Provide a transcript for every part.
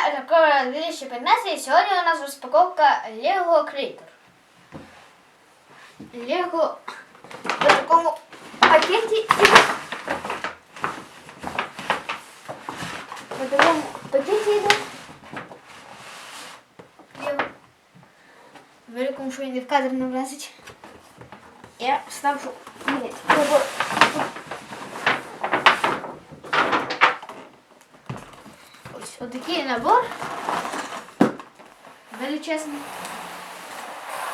дня 2015 і сьогодні у нас розпаковка Lego Creator. Lego в такому пакеті. В такому пакеті йде. Великому, що він в кадр не. Я ставлю міряти. Набор. Ось отакий набор. Величезний.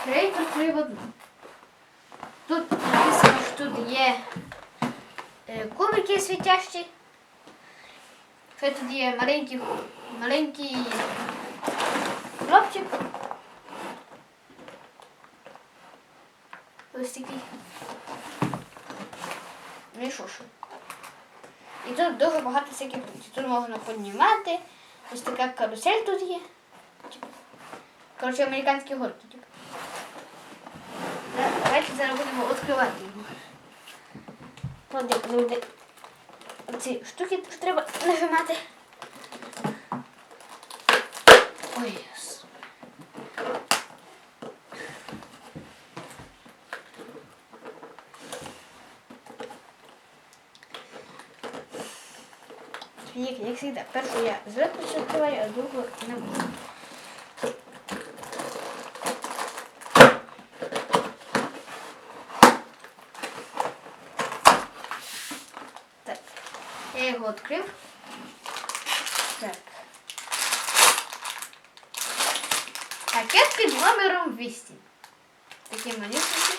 Креатор три. Тут написано, що тут є е, кубики світящі. Ще тут є маленький, маленький хлопчик. Ось такий. Ну і що ж. І тут дуже багато всяких функцій. Тут можна піднімати. Ось така карусель тут є. Типу. Коротше, американські горки. Типу. Давайте зараз будемо відкривати його. От. Ці штуки треба нажимати. Як, як завжди, першу я зверху все відкриваю, а другу не буду. Так, я його відкрив. Так. Пакет під номером 200. Такий малюсенький.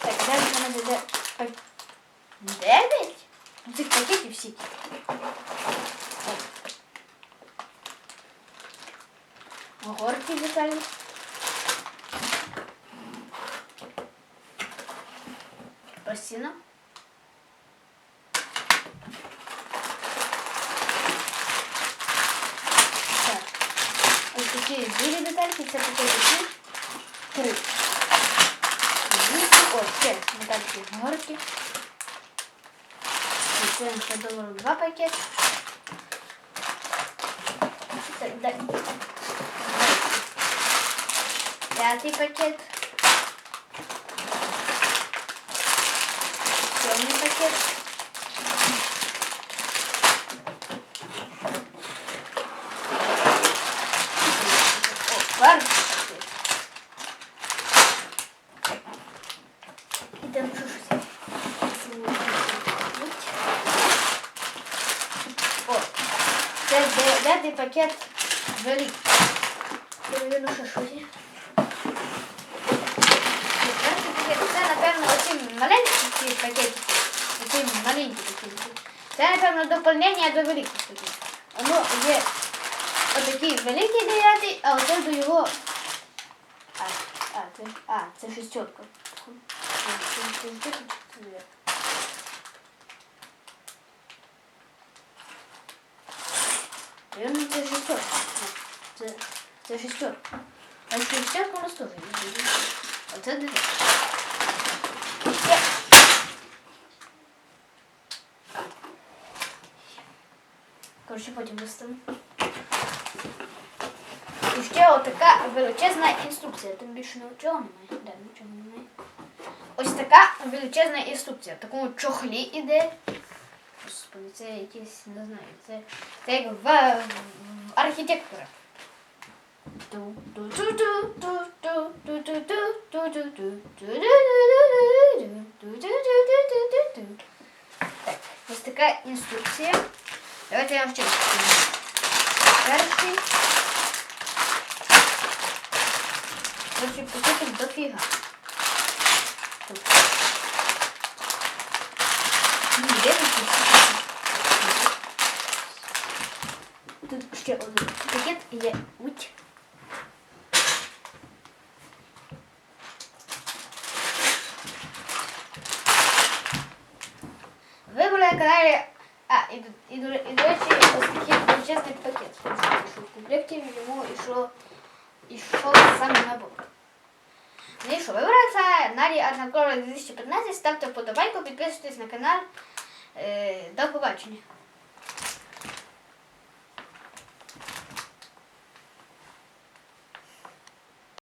Так, далі в мене буде пак- дев'ять? Ну, Цих пакетів всі. Горки деталі. Пластина. Так. Ось такі білі детальки, це такі такі. Три. Ось ще детальки горки. Це ще два пакети. П'ятий пакет. Сьомий пакет. О, перший пакет. Ідемо що щось. О, це де- дев'ятий пакет є. Перший пакет, Це, напевно, оці маленькі ці пакети. Маленькі такі. Це, напевно, доповнення до великих пакетів. Воно є отакий великий дев'ятий, а оце до його. А, а, це, а, це шестерка. Це шестерка, чи це дев'ятка? Наверное, це шестерка. Це, це шестерка. А шестерка у нас теж є. Оце дев'ятка. Є. Коротше, потім достану. І ще отака величезна інструкція. Там більше нічого немає. Да, нічого немає. Ось така величезна інструкція. В такому чохлі іде. Господи, це якісь, не знаю, це, це як в, в архітектора. Так, ось така інструкція. Давайте я вам ще. Перший. Короче, пакетик дофіга. Тут. Ну, де тут? Тут ще один пакет є. Уть. Ви були на каналі. А, і, до- і, до- і, до речі, такий величезний пакет. Що в комплекті йому йшов, йшов саме набор. Ну і що, ви були на каналі 2015, ставте вподобайку, підписуйтесь на канал. Е, до побачення.